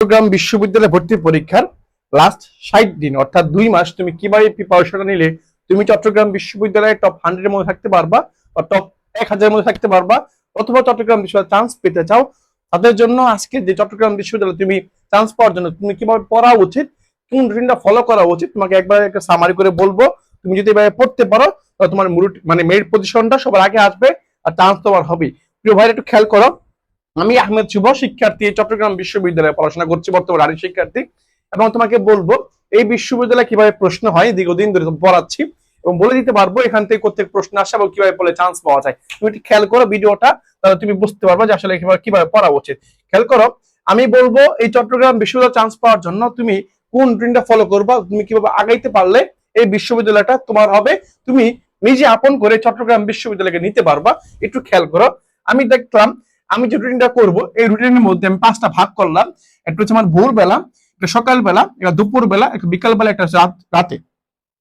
চট্টগ্রাম বিশ্ববিদ্যালয় ভর্তি পরীক্ষার লাস্ট ষাট দিন, অর্থাৎ দুই মাস, তুমি কীভাবে প্রিপারেশনটা নিলে, তুমি চট্টগ্রাম বিশ্ববিদ্যালয়ের টপ হান্ড্রেডের মধ্যে থাকতে পারবা টপ এক হাজারের মধ্যে থাকতে পারবা, অথবা চট্টগ্রাম বিশ্ববিদ্যালয় চান্স পেতে চাও, তাদের জন্য আজকে যে চট্টগ্রাম বিশ্ববিদ্যালয়ে তুমি চান্স পাওয়ার জন্য, তুমি কীভাবে পড়া উচিত, কোন রুটিনটা ফলো করা উচিত, তোমাকে একবার একটা সামারি করে বলব, তুমি যদি এভাবে পড়তে পারো, তাহলে তোমার মানে মেরিট পজিশনটা সবার আগে আসবে, আর চান্স তোমার হবে প্রিয় ভাইরা, একটু খেয়াল করো আমি আহমেদ শুভ, শিক্ষার্থী, চট্টগ্রাম বিশ্ববিদ্যালয়ে পড়াশোনা করছি, বর্তমানে আরেক শিক্ষার্থী। এবং তোমাকে বলব, এই বিশ্ববিদ্যালয়ে কীভাবে প্রশ্ন হয়, দীর্ঘদিন ধরে পড়াচ্ছি এবং বলে দিতে পারব, এখান থেকে কোথেকে প্রশ্ন আসে এবং কীভাবে পড়লে চান্স পাওয়া যায়। তুমি একটু খেয়াল করো ভিডিওটা, তাহলে তুমি বুঝতে পারবে যে আসলে কীভাবে পড়া উচিত। খেয়াল করো, আমি বলব, এই চট্টগ্রাম বিশ্ববিদ্যালয় চান্স পাওয়ার জন্য তুমি কোন রুটিনটা ফলো করবা, তুমি কীভাবে আগাইতে পারলে এই বিশ্ববিদ্যালয়টা তোমার হবে। তুমি নিজে আপন করে চট্টগ্রাম বিশ্ববিদ্যালয়কে নিতে পারবা। একটু খেয়াল করো, আমি দেখলাম আমি যে রুটিনটা করব, এই রুটিনের মধ্যে আমি পাঁচটা ভাগ করলাম। একটা হচ্ছে আমার ভোরবেলা, একটা সকালবেলা, একটা দুপুরবেলা, একটা বিকালবেলা, একটা রাত-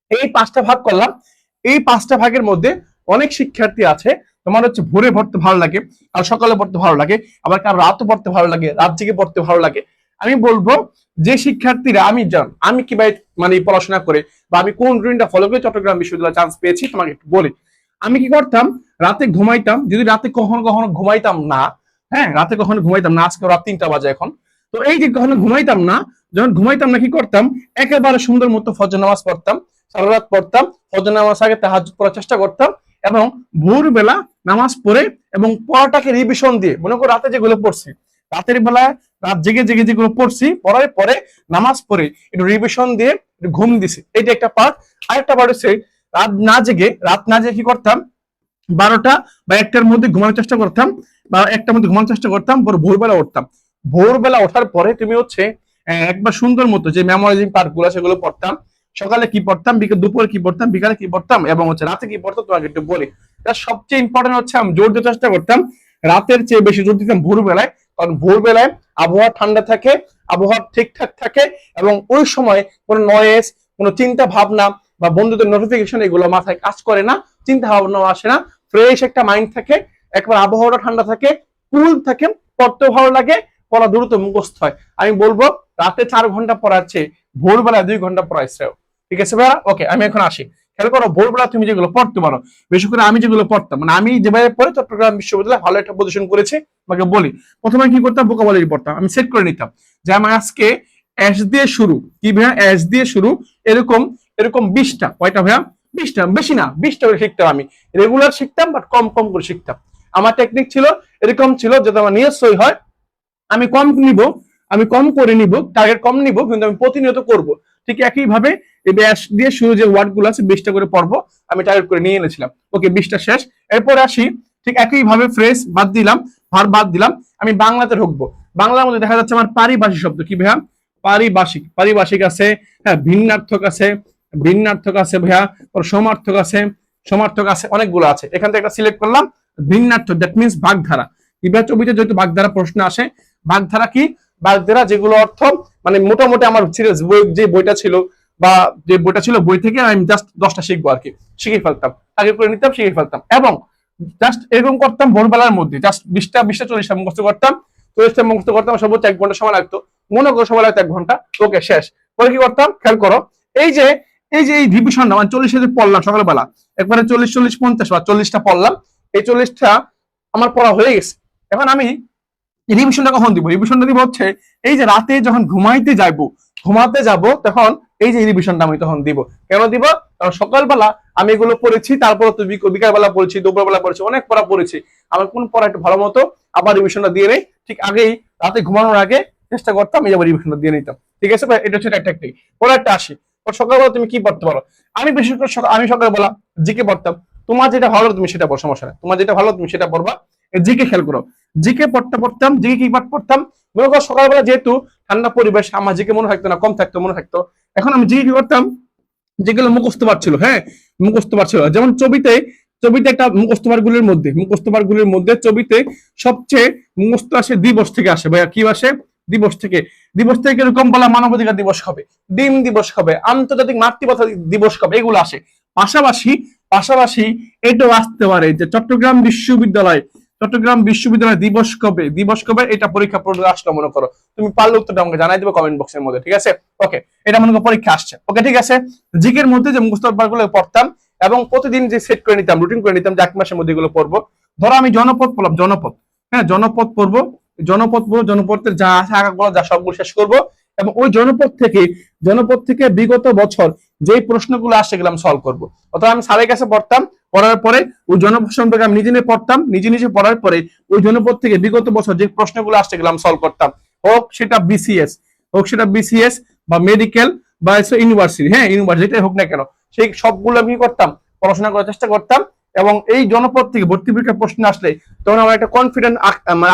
এই পাঁচটা ভাগ করলাম। এই পাঁচটা ভাগের মধ্যে অনেক শিক্ষার্থী আছে, তোমার হচ্ছে ভোরে পড়তে ভালো লাগে, আর সকালে পড়তে ভালো লাগে, আবার কার রাতও পড়তে ভালো লাগে, রাত জেগে পড়তে ভালো লাগে। আমি বলব, যে শিক্ষার্থীরা, আমি জান, আমি কীভাবে মানে পড়াশোনা করে, বা আমি কোন রুটিনটা ফলো করে চট্টগ্রাম বিশ্ববিদ্যালয়ে চান্স পেয়েছি, তোমাকে একটু বলি। আমি কি করতাম, রাতে ঘুমাইতাম, যদি রাতে কখনো কখনো ঘুমাইতাম না হ্যাঁ রাতে কখনো ঘুমাইতাম না আজকে রাত তিনটা বাজে এখন। তো এই যে কখনো ঘুমাইতাম না, যখন ঘুমাইতাম না কি করতাম? একেবারে সুন্দর মতো ফজর নামাজ পড়তাম, সারা রাত পড়তাম, ফজর নামাজ আগে তাহাজ পড়ার চেষ্টা করতাম এবং ভোরবেলা নামাজ পড়ে এবং পড়াটাকে রিভিশন দিয়ে, মনে করো রাতে যেগুলো পড়ছি, রাতের বেলায় রাত জেগে জেগে যেগুলো পড়ছি, পড়ার পরে নামাজ পড়ে, একটু রিভিশন দিয়ে ঘুম দিছি। এটা একটা পার্ট আরেকটা পার্ট হচ্ছে, রাত না জেগে, রাত না জেগে কি করতাম? বারোটা বা একটার মধ্যে ঘুমানোর চেষ্টা করতাম। বা একটার মধ্যে ঘুমানোর চেষ্টা করতাম, পরে ভোরবেলা উঠতাম। ভোরবেলা ওঠার পরে তুমি হচ্ছে একবার সুন্দর মতো যে মেমোরাইজিং পার্টগুলো সেগুলো পড়তাম। সকালে কি পড়তাম, বিকেল দুপুরে কি পড়তাম, বিকালে কি পড়তাম, এবং হচ্ছে রাতে কি পড়তাম, তোমাকে একটু বলি। তার সবচেয়ে ইম্পর্টেন্ট হচ্ছে আমি জোর দিতে চেষ্টা করতাম, রাতের চেয়ে বেশি জোর দিতাম ভোরবেলায়, কারণ ভোরবেলায় আবহাওয়া ঠান্ডা থাকে, আবহাওয়া ঠিকঠাক থাকে, এবং ওই সময় কোনো নয়েস কোনো চিন্তা ভাবনা বা বন্ধুদের নোটিফিকেশন এগুলো মাথায় কাজ করে না, চিন্তা ভাবনা আসে না ফ্রেশ একটা মাইন্ড থাকে একবার আবহাওয়াটা ঠান্ডা থাকে, কুল থাকে পড়তেও ভালো লাগে পড়া দ্রুত মুখস্থ হয়। আমি বলব, রাতে চার ঘণ্টা পড়াচ্ছে ভোরবেলা দুই ঘণ্টা পড়ায় ঠিক আছে ভাইয়া? ওকে আমি এখন আসি। খেয়াল করো, ভোরবেলা তুমি যেগুলো পড়তে পারো, বেশি করে আমি যেগুলো পড়তাম মানে আমি যেভাবে পড়ে, চট্টগ্রাম বিশ্ববিদ্যালয়ে ভালো একটা পজিশন করেছি, তোমাকে বলি। প্রথমে কি করতাম? বোকাবলি পড়তাম। আমি সেট করে নিতাম, যে আমার আজকে এস দিয়ে শুরু। কি ভাইয়া? এস দিয়ে শুরু, এরকম এরকম বিশটা। কয়টা ভাইয়া? বিশটা। বেশি না, বিশটা করে শিখতাম আমি। রেগুলার শিখতাম বাট কম কম করে শিখতাম। আমার টেকনিক ছিল, এরকম ছিল যাতে আমার নিয়ত সই হয়, আমি কম নিব, আমি কম করে নিব টার্গেট কম নিব, কিন্তু আমি প্রতিনিয়ত করব। ঠিক একইভাবে এই ব্যাস দিয়ে শুরু যে ওয়ার্ডগুলো আছে, বিশটা করে পড়ব আমি টার্গেট করে নিয়ে এনেছিলাম। ওকে বিশটা শেষ। এরপর আসি, ঠিক একইভাবে ফ্রেশ বাদ দিলাম ভার বাদ দিলাম, আমি বাংলাতে ঢুকবো। বাংলার মধ্যে দেখা যাচ্ছে আমার পারিভাষিক শব্দ কি ভাইয়া? পারিভাষিক। পারিভাষিক আছে হ্যাঁ ভিন্নার্থক আছে ভিন্নার্থক আছে ভাইয়া সমার্থক আছে সমার্থক আছে, অনেকগুলো আছে। এখান থেকে একটা সিলেক্ট করলাম, ভিন্নার্থ দ্যাট মিনস বাগধারা। বিবাহ ছবিতে যেহেতু বাগধারা প্রশ্ন আসে, বাগধারা কি? বাগধারা যেগুলো অর্থ মানে মোটামুটি আমার বই, যে বইটা ছিল, বা যে বইটা ছিল বই থেকে আমি জাস্ট দশটা শিখব আর কি। শিখে ফেলতাম, আগে করে নিতাম, শিখে ফেলতাম। এবং জাস্ট এরকম করতাম ভোরবেলার মধ্যে জাস্ট বিশটা বিশটা চল্লিশটা মুখস্থ করতাম, চল্লিশটা মুখস্থ করতাম, সর্বোচ্চ এক ঘণ্টা সময় লাগতো। মনে করো সময় লাগতো এক ঘণ্টা ওকে শেষ। পরে কি করতাম? খেয়াল করো, এই যে এই যে এই রিভিশনটা মানে চল্লিশ পড়লাম সকালবেলা একবারে চল্লিশ চল্লিশ, পঞ্চাশ বা চল্লিশটা পড়লাম। এই চল্লিশটা আমার পড়া হয়ে গেছে। এখন আমি রিভিশনটা কখন দিব? রিভিশনটা দিব হচ্ছে এই যে রাতে যখন ঘুমাইতে যাইবো, ঘুমাতে যাব, তখন এই যে রিভিশনটা আমি তখন দিব। কেন দিব? কারণ সকালবেলা আমি এগুলো পড়েছি, তারপর তো বিক- বিকালবেলা পড়েছি, দুপুরবেলা পড়েছি, অনেক পড়া পড়েছি। আমার কোন পড়া একটু ভালো মতো আবার রিভিশনটা দিয়ে নেই। ঠিক আগেই রাতে ঘুমানোর আগে চেষ্টা করতাম, এই আবার রিভিশনটা দিয়ে নিতাম। ঠিক আছে এটা হচ্ছে একটা টেকনিক পরে একটা আসি। সকালবেলা তুমি কি পড়তে পারো? আমি বিশেষ করে আমি সকালবেলা জিকে পড়তাম। তোমার যেটা ভালো, তুমি সেটা পড়ো সমস্যা তোমার যেটা ভালো, তুমি সেটা পড়বা। জিকে খেয়াল করো। জিকে পড়তে পড়তাম, জিকে কি পাঠ পড়তাম। মনে করো সকালবেলা যেহেতু ঠান্ডা পরিবেশ, আমার জিকে মনে থাকতো না, কম থাকতো, মনে থাকতো। এখন আমি জিকে কি করতাম? যেগুলো মুখস্থ পাঠ ছিল হ্যাঁ? মুখস্থ পাঠ ছিল। যেমন ছবিতে ছবিতে একটা মুখস্থ গুলির মধ্যে, মুখস্থ গুলির মধ্যে ছবিতে সবচেয়ে মুখস্থ আসে দিবস থেকে আসে। ভাইয়া, কি আসে? দিবস থেকে দিবস থেকে এরকম বলা মানবাধিকার দিবস হবে? ডিম দিবস হবে, আন্তর্জাতিক মাতৃভাষা দিবস হবে এগুলো আসে। পাশাপাশি পাশাপাশি এটাও আসতে পারে যে চট্টগ্রাম বিশ্ববিদ্যালয় চট্টগ্রাম বিশ্ববিদ্যালয় দিবস কবে? দিবস কবে? এটা পরীক্ষা পড়বে আসলো, মনে করো। তুমি পারলে উত্তরটা আমাকে জানাই দেবে কমেন্ট বক্সের মধ্যে, ঠিক আছে? ওকে এটা মনে করো পরীক্ষা আসছে। ওকে ঠিক আছে? জিকের মধ্যে যে মুখস্থগুলো পড়তাম এবং প্রতিদিন যে সেট করে নিতাম রুটিন করে নিতাম, যে এক মাসের মধ্যে এগুলো পড়ব। ধরো আমি জনপদ পড়লাম, জনপদ। হ্যাঁ জনপদ পড়ব। জনপদ পড়ব জনপদের যা আছে আঁকাগুলো যা সবগুলো শেষ করব। এবং ওই জনপদ থেকে জনপদ থেকে বিগত বছর যে প্রশ্নগুলো আসে সেগুলো আমি সলভ করব। অথবা আমি স্যারের কাছে পড়তাম, পড়ার পরে ওই জনপদ সম্পর্কে আমি নিজে নিজে পড়তাম, নিজে নিজে পড়ার পরে ওই জনপদ থেকে বিগত বছর যে প্রশ্নগুলো আসছে সেগুলো আমি সলভ করতাম। হোক সেটা বিসিএস হোক সেটা বিসিএস বা মেডিকেল বা ইউনিভার্সিটি হ্যাঁ ইউনিভার্সিটি হোক না কেন, সেই সবগুলো আমি করতাম, পড়াশোনা করার চেষ্টা করতাম। এবং এই জনপদ থেকে ভর্তি পরীক্ষার প্রশ্ন আসলে তখন আমার একটা কনফিডেন্ট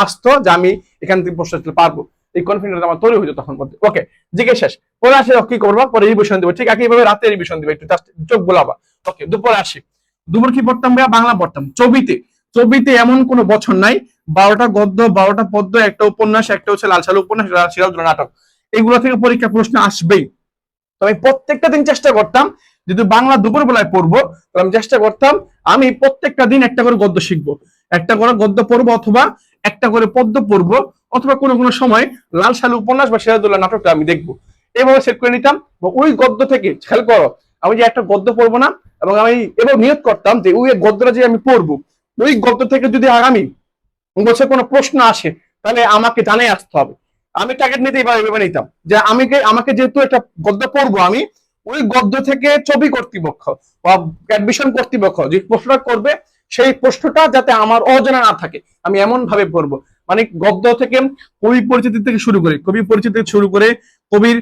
আসতো যে আমি এখান থেকে প্রশ্ন আসলে পারব। এই কনফিডেন্স আমার তৈরি হইতো তখন মধ্যে ওকে জিজ্ঞেস শেষ। পরে আসে কি করব? পরে রিভিশন দিবো। ঠিক একইভাবে রাতে রিভিশন দিবে। একটু চোখ গোলাবা ওকে দুপুরে আসি। দুপুর কি পড়তাম ভাইয়া? বাংলা পড়তাম। ছবিতে। ছবিতে এমন কোন বছর নাই। বারোটা গদ্য, বারোটা পদ্য, একটা উপন্যাস, একটা হচ্ছে লাল সালু উপন্যাস সিরাজুল নাটক। এগুলো থেকে পরীক্ষা প্রশ্ন আসবেই। তো আমি প্রত্যেকটা দিন চেষ্টা করতাম যদি বাংলা দুপুর বেলায় পড়ব, তাহলে আমি চেষ্টা করতাম, আমি প্রত্যেকটা দিন একটা করে গদ্য শিখব। একটা করে গদ্য পড়ব অথবা একটা করে পদ্য পড়ব, অথবা কোনো কোনো সময় লাল সালু উপন্যাস বা সিরাজুল্লাহ নাটকটা আমি দেখব। এইভাবে সেট করে নিতাম বা ওই গদ্য থেকে, খেয়াল করো, আমি যে একটা গদ্য পড়ব না, এবং আমি এবার নিয়ত করতাম যে ওই গদ্যটা যে আমি পড়ব, ওই গদ্য থেকে যদি আগামী বছর কোনো প্রশ্ন আসে, তাহলে আমাকে জানাই আসতে হবে। আমি টার্গেট নিতে এবার এভাবে নিতাম যে আমি আমাকে যেহেতু একটা গদ্য পড়ব আমি ওই গদ্য থেকে ছবি কর্তৃপক্ষ বা অ্যাডমিশন কর্তৃপক্ষ যে প্রশ্নটা করবে, সেই প্রশ্নটা যাতে আমার অজানা না থাকে, আমি এমন ভাবে পড়ব। মানে গদ্য থেকে, কবি পরিচিতি থেকে শুরু করে, কবি পরিচিতি শুরু করে কবির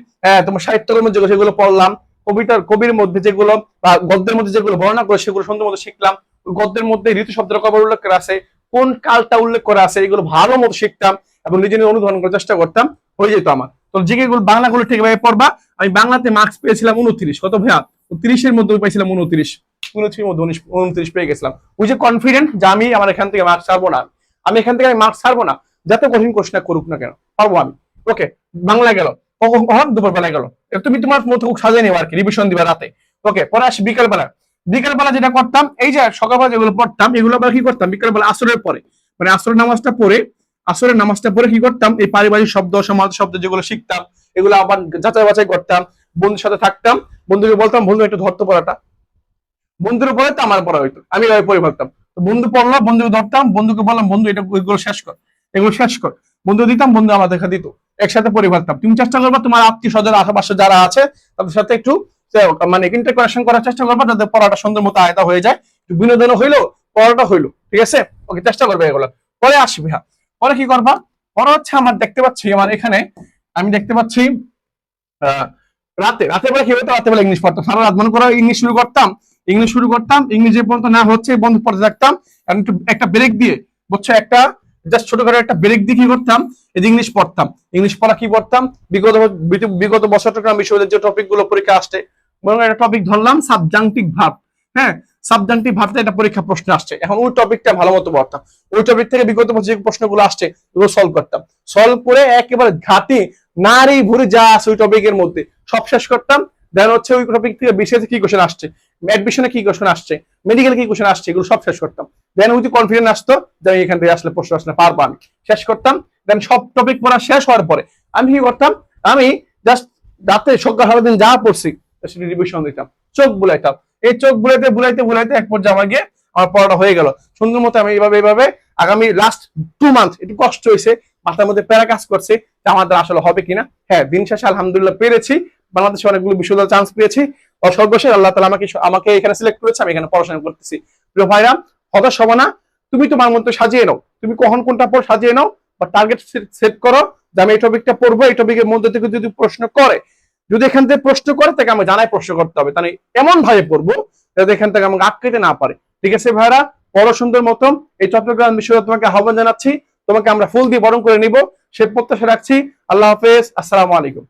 তোমার সাহিত্যকর্ম যেগুলো, সেগুলো পড়লাম, কবিতার, কবির মধ্যে যেগুলো বা গদ্যের মধ্যে যেগুলো বর্ণনা করে, সেগুলো সুন্দর মতো শিখলাম। গদ্যের মধ্যে ঋতু শব্দের কবর উল্লেখ করা আছে, কোন কালটা উল্লেখ করা আছে, এগুলো ভালো মতো শিখতাম এবং নিজে নিজে অনুধাবন করার চেষ্টা করতাম, হয়ে যেত আমার। তো জিকে গুলো বাংলাগুলো ঠিকভাবে পড়বা। আমি বাংলাতে পেয়েছিলাম উনত্রিশ। কত ভাইয়া? তিরিশের মধ্যে পাইছিলাম উনত্রিশ। উনত্রিশ মধ্যে উনত্রিশ পেয়ে গেছিলাম। ওই যে কনফিডেন্ট যে আমি আমার এখান থেকে মার্কস ছাড়বো না। আমি এখান থেকে আমি মার্কস ছাড়বো না। যাতে কঠিন কোশ্চেন করুক না কেন? পারব আমি। ওকে বাংলা গেল। কখন কখন? দুপুর বেলা গেল তুমি তোমার মতো সাজিয়ে নেব আর কি রিভিশন দিবা রাতে। ওকে পরে আসি বিকাল বেলা বিকাল বেলা যেটা করতাম, এই যে সকালবেলা যেগুলো পড়তাম, এগুলো আবার কি করতাম? বিকাল বেলা আসরের পরে। মানে আসরের নামাজটা পড়ে আসরের নামাজটা পড়ে কি করতাম? এই পারিবারিক শব্দ, সমাজ শব্দ যেগুলো শিখতাম, এগুলো আবার যাচাই বাছাই করতাম, বন্ধুর সাথে থাকতাম, বন্ধুকে বলতাম, বন্ধু, একটু ধরতে পড়াটা। বন্ধুর পরে তো আমার পড়া হইতো, আমি এভাবে পড়ে তো বন্ধু পড়ল, বন্ধুকে ধরতাম, বন্ধুকে বললাম, বন্ধু, এটা এগুলো শেষ কর, এগুলো শেষ কর। বন্ধু দিতাম, বন্ধু আমার দেখা দিত, একসাথে পড়ে ফেলতাম। তুমি চেষ্টা করবা, তোমার আত্মীয় স্বজন, আশেপাশে যারা আছে, তাদের সাথে একটু মানে ইন্টারকানেকশন করার চেষ্টা করবা, যাতে পড়াটা সুন্দর মতো আয়তা হয়ে যায়। বিনোদন হইল পড়াটা হইল, ঠিক আছে? ওকে, চেষ্টা করবে এগুলো। পরে আসবে হ্যাঁ। পরে কি করবা? পরে হচ্ছে আমার দেখতে পাচ্ছি, আমার এখানে আমি দেখতে পাচ্ছি রাতে রাতে বেলা কি হতো? রাতে বেলা ইংলিশ পড়তাম। সারা রাত মনে করো ইংলিশ শুরু করতাম ইংলিশ শুরু করতাম ইংলিশ যে পর্যন্ত না হচ্ছে বন্ধ পড়তে থাকতাম। একটু ব্রেক দিয়ে, বুঝছ? একটা জাস্ট ছোট ছোটখাটো একটা ব্রেক দিয়ে কি করতাম? এই ইংলিশ পড়তাম। ইংলিশ পড়া কি পড়তাম বিগত, বিগত- বছর চট্টগ্রাম বিশ্ববিদ্যালয়ের যে টপিকগুলো পরীক্ষা আসছে, মনে করো একটা টপিক ধরলাম সাবজাংটিক ভাব হ্যাঁ? সাবজাংটিক ভাবতে একটা পরীক্ষা প্রশ্ন আসছে। এখন ওই টপিকটা ভালো মতো পড়তাম। ওই টপিক থেকে বিগত যে প্রশ্নগুলো আসছে, ওগুলো সলভ করতাম। সলভ করে একেবারে ঘাটি নারী ভুরি যা আছে ওই টপিকের মধ্যে সব শেষ করতাম। দেন হচ্ছে ওই টপিক থেকে বিশেষ কি কোশ্চেন আসছে? অ্যাডমিশনে কি কোশ্চেন আসছে? মেডিকেল কি কোশ্চেন আসছে? এগুলো সব শেষ করতাম। দেন যে কনফিডেন্স আসতো যে আমি এখান থেকে আসলে প্রশ্ন আসলে পারব আমি। শেষ করতাম। দেন সব টপিক পড়া শেষ হওয়ার পরে আমি কি করতাম? আমি জাস্ট রাতে সকাল সারাদিন যা পড়ছি, সেটা রিভিশন দিতাম। চোখ বুলাইতাম। এই চোখ বুলাইতে বুলাইতে বুলাইতে এক পর্যায়ে আমার গিয়ে আমার পড়াটা হয়ে গেল। সুন্দর মতো আমি এইভাবে এইভাবে আগামী লাস্ট টু মান্থ একটু কষ্ট হয়েছে, মাথার মধ্যে প্যারা কাজ করছে আমাদের আসলে হবে কিনা? হ্যাঁ দিন শেষে আলহামদুলিল্লাহ পেরেছি, বাংলাদেশে অনেকগুলো বিশ্ববিদ্যালয় চান্স পেয়েছি। ও সর্বশেষ আল্লাহ তালা আমাকে আমাকে এখানে সিলেক্ট করেছে, আমি এখানে পড়াশোনা করতেছি। প্রিয় ভাইরা, হতাশ হব না, তুমি তোমার মতো সাজিয়ে নাও। তুমি কখন কোনটা পর সাজিয়ে নাও, বা টার্গেট সেট করো, যে আমি এই টপিকটা পড়ব, এই টপিকের মধ্যে থেকে যদি প্রশ্ন করে যদি এখান থেকে প্রশ্ন করে, তাকে আমাকে জানাই প্রশ্ন করতে হবে। তাহলে এমন ভাবে পড়ব যাতে এখান থেকে আমাকে আটকাইতে না পারে। ঠিক আছে ভাইরা বড় সুন্দর মতন এই চট্টগ্রাম বিষয়ে তোমাকে আহ্বান জানাচ্ছি। তোমাকে আমরা ফুল দিয়ে বরণ করে নিব। সে প্রত্যাশা রাখছি। আল্লাহ হাফেজ। আসসালামু আলাইকুম।